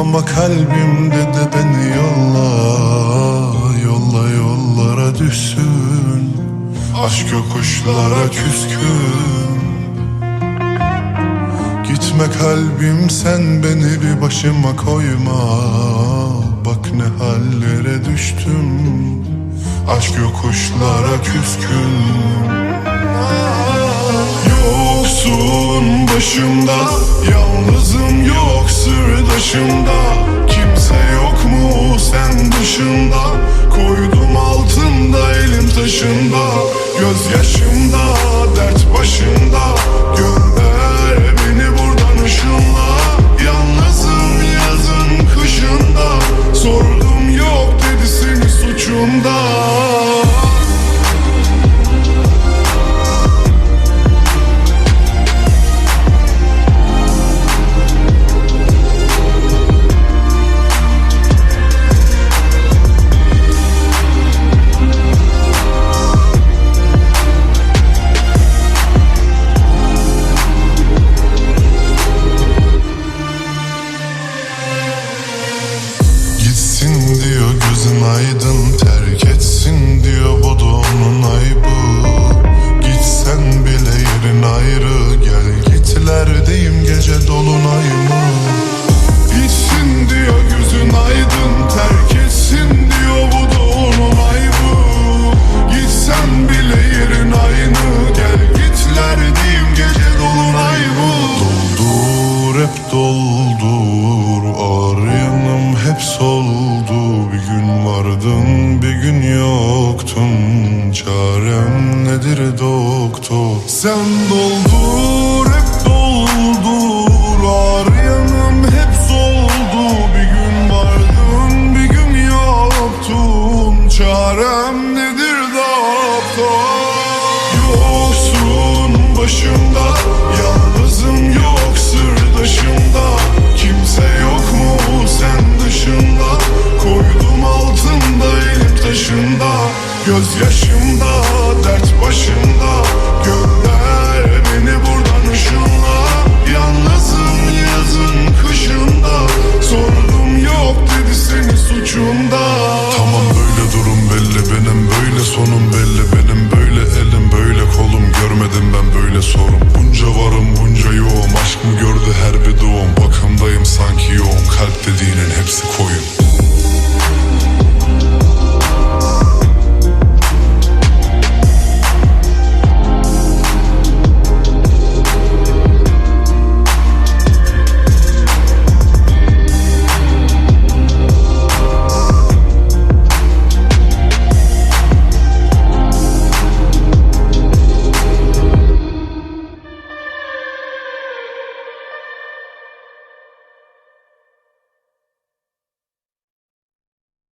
ama kalbim dedi beni yolla Yolla yollara düşsün Aşk yokuşlara küskün. Gitme kalbim sen beni bir başıma koyma. Bak ne hallere düştüm Aşk yokuşlara küskün. Yoksun başımda Yalnızım yok sırdaşımda Kimse yok mu sen dışında? Koydum altında elim taşında aydın Terk etsin diyor onun aybı Gitsen bile yerin ayrı Gel gitler deyim gece dolunay mı Çarem nedir doktor. Sen doldur hep doldur Ağır yanım hep soldu. Bir gün vardın bir gün yoktun. Çarem nedir doktor? Yoksun başımda Yalnızım yok sırdaşımda. Kimse yok mu sen dışında? Koydum altında elim taşında. Gözyaşımda yoğum aşk mı